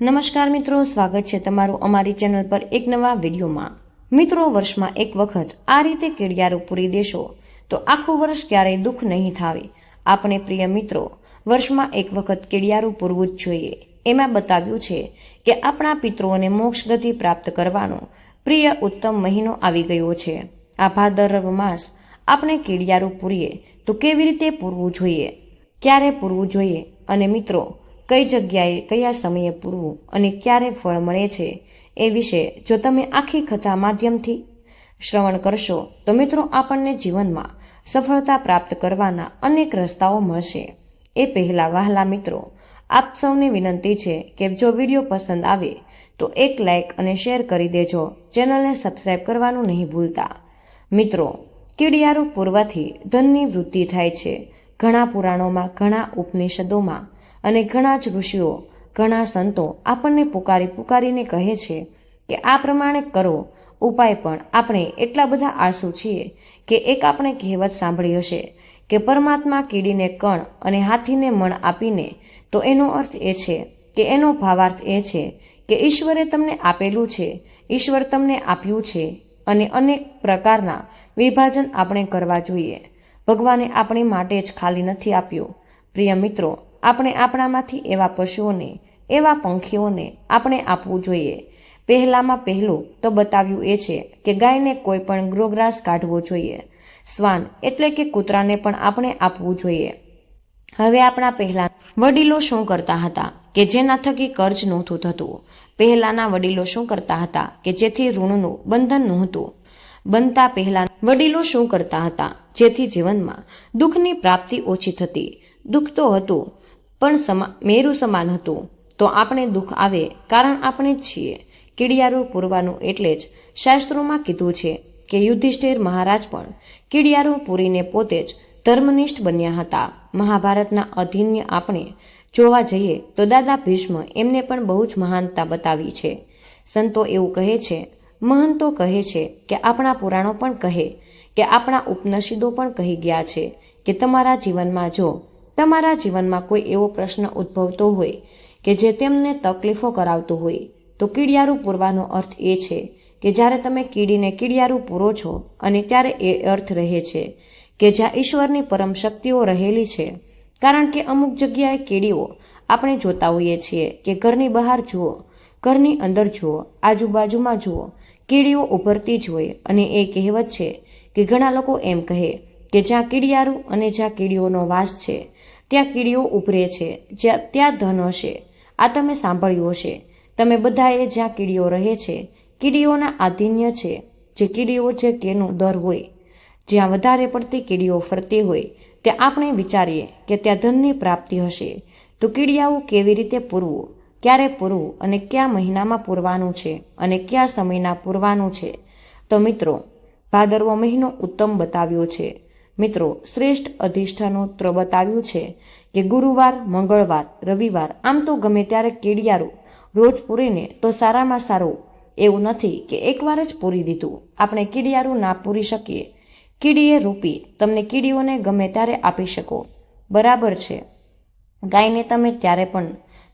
નમસ્કાર મિત્રો, સ્વાગત છે તમારું અમારી ચેનલ પર એક નવા વિડીયોમાં. મિત્રો, વર્ષમાં એક વખત આ રીતે કેડિયારું પૂરી દેશો, તો આખું વર્ષ ક્યારેય દુઃખ નહીં થાવે. આપણે પ્રિય મિત્રો, વર્ષમાં એક વખત કેડિયારું પૂરવું જ જોઈએ. એમાં બતાવ્યું છે કે આપણા પિતૃઓને મોક્ષ ગતિ પ્રાપ્ત કરવાનો પ્રિય ઉત્તમ મહિનો આવી ગયો છે. આ ભાદરવ માસ આપણે કેડિયારું પૂરીએ તો કેવી રીતે પૂરવું જોઈએ? ક્યારે પૂરવું જોઈએ? અને મિત્રો કઈ જગ્યાએ કયા સમયે પૂરવું અને ક્યારે ફળ મળે છે એ વિશે જો તમે આખી કથા માધ્યમથી શ્રવણ કરશો, તો મિત્રો આપણને જીવનમાં સફળતા પ્રાપ્ત કરવાના અનેક રસ્તાઓ મળશે. એ પહેલાં વહાલા મિત્રો, આપ સૌને વિનંતી છે કે જો વીડિયો પસંદ આવે, તો એક લાઇક અને શેર કરી દેજો, ચેનલને સબસ્ક્રાઇબ કરવાનું નહીં ભૂલતા. મિત્રો, કીડિયારું પૂરવાથી ધનની વૃદ્ધિ થાય છે. ઘણા પુરાણોમાં, ઘણા ઉપનિષદોમાં અને ઘણા જ ઋષિઓ, ઘણા સંતો આપણને પુકારી પુકારીને કહે છે કે આ પ્રમાણે કરો. ઉપાય પણ આપણે એટલા બધા આળસુ છીએ કે એક આપણે કહેવત સાંભળી હશે કે પરમાત્મા કીડીને કણ અને હાથીને મણ આપીને, તો એનો અર્થ એ છે કે એનો ભાવાર્થ એ છે કે ઈશ્વરે તમને આપેલું છે, ઈશ્વર તમને આપ્યું છે અને અનેક પ્રકારના વિભાજન આપણે કરવા જોઈએ. ભગવાને આપણી માટે જ ખાલી નથી આપ્યું. પ્રિય મિત્રો આપણે આપણામાંથી એવા પશુઓને, એવા પંખીઓને આપણે આપવું જોઈએ. પહેલામાં પહેલું તો બતાવ્યું એ છે કે ગાયને કોઈ પણ ગ્રોગ્રાસ કાઢવો જોઈએ. શ્વાન એટલે કે કૂતરાને પણ આપણે આપવું જોઈએ. હવે આપણા પહેલા વડીલો શું કરતા હતા કે જેના થકી કર્જ નહોતું થતું? પહેલાના વડીલો શું કરતા હતા કે જેથી ઋણનું બંધન નહોતું? બનતા પહેલા વડીલો શું કરતા હતા જેથી જીવનમાં દુઃખની પ્રાપ્તિ ઓછી થતી? દુઃખ તો હતું પણ સમા, મેરુ સમાન હતું. તો આપણે દુઃખ આવે કારણ આપણે જ છીએ. કીડિયારું પૂરવાનું એટલે જ શાસ્ત્રોમાં કીધું છે કે યુધિષ્ઠિર મહારાજ પણ કીડિયારું પૂરીને પોતે જ ધર્મનિષ્ઠ બન્યા હતા. મહાભારતના અધીન્ય આપણે જોવા જઈએ તો દાદા ભીષ્મ એમને પણ બહુ જ મહાનતા બતાવી છે. સંતો એવું કહે છે, મહંતો કહે છે કે આપણા પુરાણો પણ કહે કે આપણા ઉપનસીદો પણ કહી ગયા છે કે તમારા જીવનમાં જો તમારા જીવનમાં કોઈ એવો પ્રશ્ન ઉદ્ભવતો હોય કે જે તેમને તકલીફો કરાવતો હોય, તો કીડિયારું પૂરવાનો અર્થ એ છે કે જ્યારે તમે કીડીને કીડિયારું પૂરો છો અને ત્યારે એ અર્થ રહે છે કે જ્યાં ઈશ્વરની પરમ શક્તિઓ રહેલી છે. કારણ કે અમુક જગ્યાએ કીડીઓ આપણે જોતા હોઈએ છીએ કે ઘરની બહાર જુઓ, ઘરની અંદર જુઓ, આજુબાજુમાં જુઓ, કીડીઓ ઉભરતી જ હોય. અને એ કહેવત છે કે ઘણા લોકો એમ કહે કે જ્યાં કીડિયારું અને જ્યાં કીડીઓનો વાસ છે ત્યાં કીડીઓ ઉભરે છે, જ્યાં ત્યાં ધન હશે. આ તમે સાંભળ્યું હશે. તમે બધાએ જ્યાં કીડીઓ રહે છે, કીડીઓના આધીન્ય છે, જે કીડીઓ જે કેનો દર હોય. જ્યાં વધારે પડતી કીડીઓ ફરતી હોય, ત્યાં આપણે વિચારીએ કે ત્યાં ધનની પ્રાપ્તિ હશે. તો કીડિયાઓ કેવી રીતે પૂરવું? ક્યારે પૂરવું અને કયા મહિનામાં પૂરવાનું છે અને કયા સમયના પૂરવાનું છે? તો મિત્રો, ભાદરવો મહિનો ઉત્તમ બતાવ્યો છે. મિત્રો, શ્રેષ્ઠ અધિષ્ઠાનો ત્ર બતાવ્યું છે કે ગુરુવાર, મંગળવાર, રવિવાર, આમ તો ગમે ત્યારે કેડિયારું, રોજ પૂરીને તો સારામાં સારું. એવું નથી કે એકવાર જ પૂરી દીધું. આપણે કીડિયારું ના પૂરી શકીએ. કીડીએ રૂપી તમને કીડીઓને ગમે ત્યારે આપી શકો. બરાબર છે. ગાયને તમે ત્યારે પણ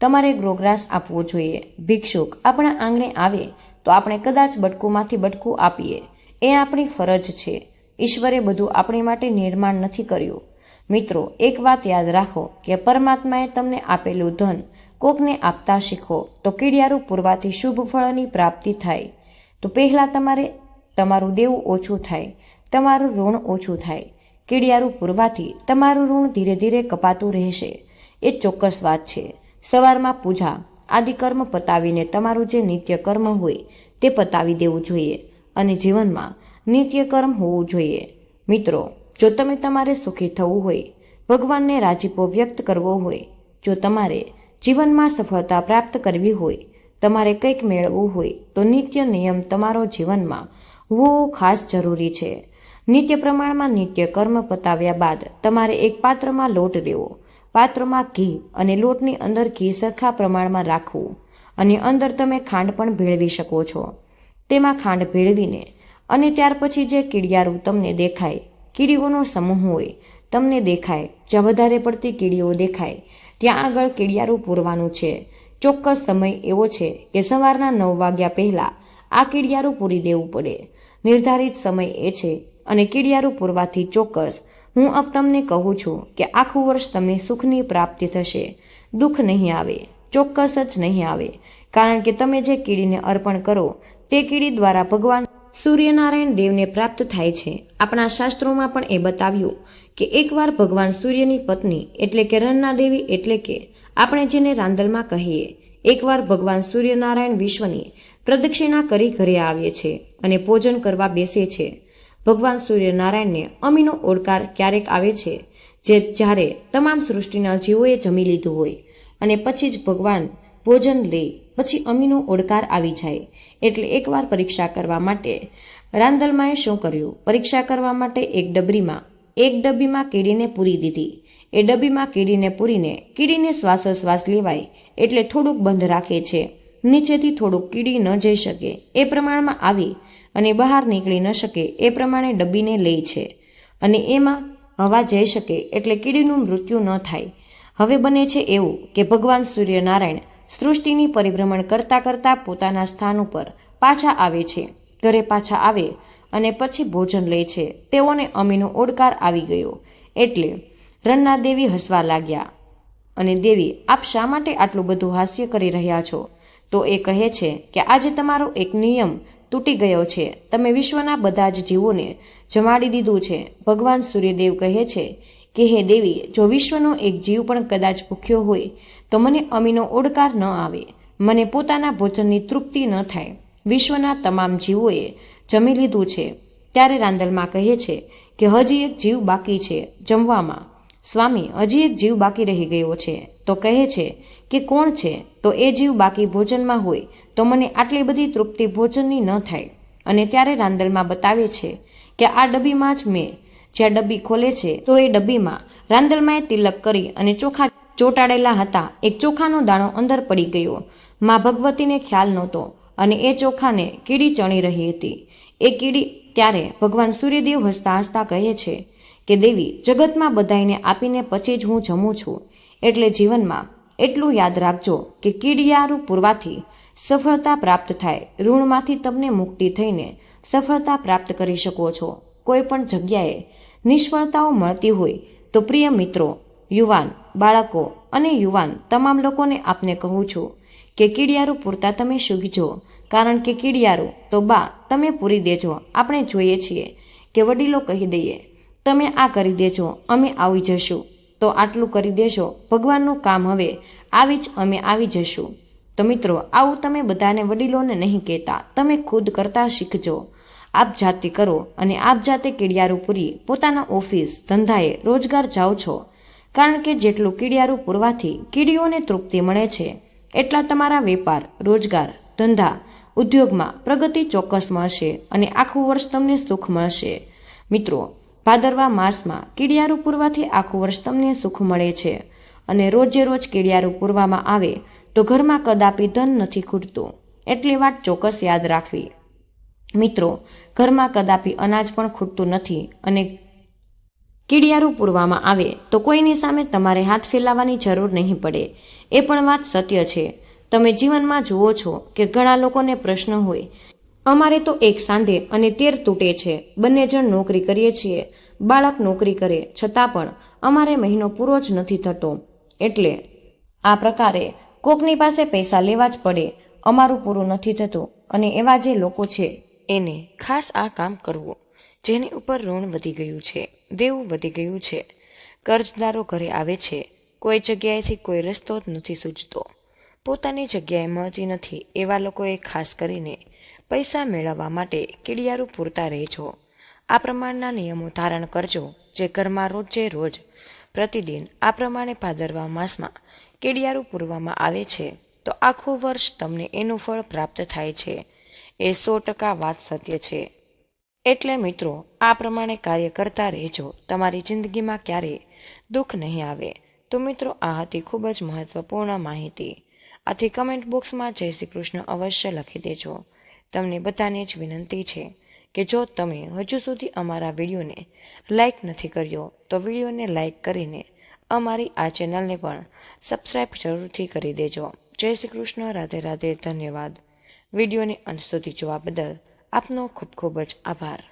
તમારે ગ્રોગ્રાસ આપવો જોઈએ. ભિક્ષુક આપણા આંગણે આવે તો આપણે કદાચ બટકુમાંથી બટકું આપીએ. એ આપણી ફરજ છે. ઈશ્વરે બધું આપણી માટે નિર્માણ નથી કર્યું. મિત્રો, એક વાત યાદ રાખો કે પરમાત્માએ તમને આપેલું ધન કોકને આપતા શીખો તો કીડિયારું પૂરવાથી શુભ ફળની પ્રાપ્તિ થાય. તો પહેલાં તમારે તમારું દેવું ઓછું થાય, તમારું ઋણ ઓછું થાય. કીડિયારું પૂરવાથી તમારું ઋણ ધીરે ધીરે કપાતું રહેશે. એ ચોક્કસ વાત છે. સવારમાં પૂજા, આદિ કર્મ પતાવીને તમારું જે નિત્ય કર્મ હોય તે પતાવી દેવું જોઈએ. અને જીવનમાં નિત્ય કર્મ હોવું જોઈએ. મિત્રો, જો તમે તમારે સુખી થવું હોય, ભગવાનને રાજીપો વ્યક્ત કરવો હોય, જો તમારે જીવનમાં સફળતા પ્રાપ્ત કરવી હોય, તમારે કંઈક મેળવવું હોય, તો નિત્ય નિયમ તમારો જીવનમાં હોવો ખાસ જરૂરી છે. નિત્ય પ્રમાણમાં નિત્ય કર્મ પતાવ્યા બાદ તમારે એક પાત્રમાં લોટ લેવો. પાત્રમાં ઘી અને લોટની અંદર ઘી સરખા પ્રમાણમાં રાખવું. અને અંદર તમે ખાંડ પણ ભેળવી શકો છો. તેમાં ખાંડ ભેળવીને અને ત્યાર પછી જે કીડિયારું તમને દેખાય, કીડીઓનો સમૂહ હોય, તમને દેખાય, જ્યાં વધારે પડતી કીડીઓ દેખાય, ત્યાં આગળ કીડિયારું પૂરવાનું છે. ચોક્કસ સમય એવો છે કે સવારના નવ વાગ્યા પહેલાં આ કીડિયારું પૂરી દેવું પડે. નિર્ધારિત સમય એ છે અને કીડિયારું પૂરવાથી ચોક્કસ હું અબ તમને કહું છું કે આખું વર્ષ તમને સુખની પ્રાપ્તિ થશે. દુઃખ નહીં આવે, ચોક્કસ જ નહીં આવે. કારણ કે તમે જે કીડીને અર્પણ કરો, તે કીડી દ્વારા ભગવાન સૂર્યનારાયણ દેવને પ્રાપ્ત થાય છે. આપણા શાસ્ત્રોમાં પણ એ બતાવ્યું કે એકવાર ભગવાન સૂર્યની પત્ની એટલે કે રન્ના દેવી એટલે કે આપણે જેને રાંદલમાં કહીએ, એકવાર ભગવાન સૂર્યનારાયણ વિશ્વની પ્રદક્ષિણા કરી ઘરે આવે છે અને ભોજન કરવા બેસે છે. ભગવાન સૂર્યનારાયણને અમીનો ઓડકાર ક્યારેક આવે છે, જે જ્યારે તમામ સૃષ્ટિના જીવોએ જમી લીધું હોય અને પછી જ ભગવાન ભોજન લે પછી અમીનો ઓડકાર આવી જાય. એટલે એકવાર પરીક્ષા કરવા માટે રાંદલમાએ શું કર્યું? પરીક્ષા કરવા માટે એક ડબરીમાં, એક ડબ્બીમાં કીડીને પૂરી દીધી. એ ડબ્બીમાં કીડીને પૂરીને કીડીને શ્વાસોશ્વાસ લેવાય એટલે થોડુંક બંધ રાખે છે. નીચેથી થોડુંક કીડી ન જઈ શકે. એ પ્રમાણમાં આવી અને બહાર નીકળી ન શકે એ પ્રમાણે ડબ્બીને લે છે. અને એમાં હવા જઈ શકે એટલે કીડીનું મૃત્યુ ન થાય. હવે બને છે એવું કે ભગવાન સૂર્યનારાયણ સૃષ્ટિની પરિભ્રમણ કરતાં કરતાં પોતાના સ્થાન ઉપર પાછા આવે છે. ઘરે પાછા આવે અને પછી ભોજન લે છે. તેઓને અમીનો ઓડકાર આવી ગયો. એટલે રન્ના દેવી હસવા લાગ્યા. અને દેવી, આપ શા માટે આટલું બધું હાસ્ય કરી રહ્યા છો? તો એ કહે છે કે આજે તમારો એક નિયમ તૂટી ગયો છે. તમે વિશ્વના બધા જ જીવોને જમાડી દીધું છે. ભગવાન સૂર્યદેવ કહે છે કે, હે દેવી, જો વિશ્વનો એક જીવ પણ કદાચ ભૂખ્યો હોય તો મને અમીનો ઓડકાર ન આવે. મને પોતાના ભોજનની તૃપ્તિ ન થાય. વિશ્વના તમામ જીવોએ જમી લીધું છે. ત્યારે રાંદલમાં કહે છે કે હજી એક જીવ બાકી છે જમવામાં. સ્વામી, હજી એક જીવ બાકી રહી ગયો છે. તો કહે છે કે કોણ છે? તો એ જીવ બાકી ભોજનમાં હોય તો મને આટલી બધી તૃપ્તિ ભોજનની ન થાય. અને ત્યારે રાંદલમાં બતાવે છે કે આ ડબ્બીમાં જ મેં. જ્યાં ડબ્બી ખોલે છે, તો એ ડબ્બીમાં રાંદલમાએ તિલક કરી અને ચોખા ચોંટાડેલા હતા. એક ચોખાનો દાણો અંદર પડી ગયો. મા ભગવતીને ખ્યાલ નહોતો અને એ ચોખાને કીડી ચણી રહી હતી. એ કીડી ત્યારે ભગવાન સૂર્યદેવ હસતા હસતા કહે છે કે, દેવી, જગતમાં બધાઈને આપીને પછી જ હું જમું છું. એટલે જીવનમાં એટલું યાદ રાખજો કે કીડિયારું પૂરવાથી સફળતા પ્રાપ્ત થાય. ઋણમાંથી તમને મુક્તિ થઈને સફળતા પ્રાપ્ત કરી શકો છો. કોઈ પણ જગ્યાએ નિષ્ફળતાઓ મળતી હોય તો પ્રિય મિત્રો યુવાન, બાળકો અને યુવાન તમામ લોકોને આપને કહું છું કે કીડિયારું પૂરતા તમે સૂકજો. કારણ કે કીડિયારું તો બા, તમે પૂરી દેજો. આપણે જોઈએ છીએ કે વડીલો કહી દઈએ, તમે આ કરી દેજો, અમે આવી જશું. તો આટલું કરી દેશો ભગવાનનું કામ હવે આવી જ અમે આવી જશું. તો મિત્રો, આવું તમે બધાને વડીલોને નહીં કહેતા. તમે ખુદ કરતા શીખજો. આપ જાતે કરો અને આપ જાતે કીડિયારું પૂરી પોતાના ઓફિસ ધંધાએ રોજગાર જાઓ છો. કારણ કે જેટલું કીડિયારું પૂરવાથી કીડીઓને તૃપ્તિ મળે છે, એટલા તમારા વેપાર, રોજગાર, ધંધા, ઉદ્યોગમાં પ્રગતિ ચોક્કસ મળશે અને આખું વર્ષ તમને સુખ મળશે. મિત્રો, ભાદરવા માસમાં કીડિયારું પૂરવાથી આખું વર્ષ તમને સુખ મળે છે અને રોજે રોજ કીડિયારું પૂરવામાં આવે તો ઘરમાં કદાપી ધન નથી ખૂટતું. એટલી વાત ચોક્કસ યાદ રાખવી. મિત્રો, ઘરમાં કદાપી અનાજ પણ ખૂટતું નથી અને કીડિયારું પૂરવામાં આવે તો કોઈની સામે તમારે હાથ ફેલાવવાની જરૂર નહીં પડે. એ પણ વાત સત્ય છે. તમે જીવનમાં જુઓ છો કે ઘણા લોકોને પ્રશ્ન હોય. અમારે તો એક સાંધે અને તેર તૂટે છે. બંને જણ નોકરી કરીએ છીએ. બાળક નોકરી કરે, છતાં પણ અમારે મહિનો પૂરો જ નથી થતો. એટલે આ પ્રકારે કોકની પાસે પૈસા લેવા જ પડે. અમારું પૂરું નથી થતું અને એવા જે લોકો છે, એને ખાસ આ કામ કરવું, જેની ઉપર ઋણ વધી ગયું છે. દેવું વધી ગયું છે. કર્જદારો ઘરે આવે છે. કોઈ જગ્યાએથી કોઈ રસ્તો જ નથી સૂચતો પોતાની જગ્યાએ મળતી નથી એવા લોકોએ ખાસ કરીને પૈસા મેળવવા માટે કીડિયારું પૂરતા રહેજો આ પ્રમાણના નિયમો ધારણ કરજો જે ઘરમાં રોજે રોજ, પ્રતિદિન આ પ્રમાણે ભાદરવા માસમાં કેડિયારું પૂરવામાં આવે છે, તો આખું વર્ષ તમને એનું ફળ પ્રાપ્ત થાય છે. એ સો ટકા વાત સત્ય છે. એટલે મિત્રો, આ પ્રમાણે કાર્ય કરતા રહેજો. તમારી જિંદગીમાં ક્યારેય દુઃખ નહીં આવે. તો મિત્રો, આ હતી ખૂબ જ મહત્વપૂર્ણ માહિતી. આથી કમેન્ટ બોક્સમાં જય શ્રી કૃષ્ણ અવશ્ય લખી દેજો. તમને બધાને જ વિનંતી છે કે જો તમે હજુ સુધી અમારા વિડીયોને લાઇક નથી કર્યો, તો વિડીયોને લાઇક કરીને અમારી આ ચેનલને પણ સબસ્ક્રાઈબ જરૂરથી કરી દેજો. જય શ્રી કૃષ્ણ, રાધે રાધે, ધન્યવાદ. વિડીયોને અંત સુધી જોવા બદલ આપનો ખૂબ ખૂબ જ આભાર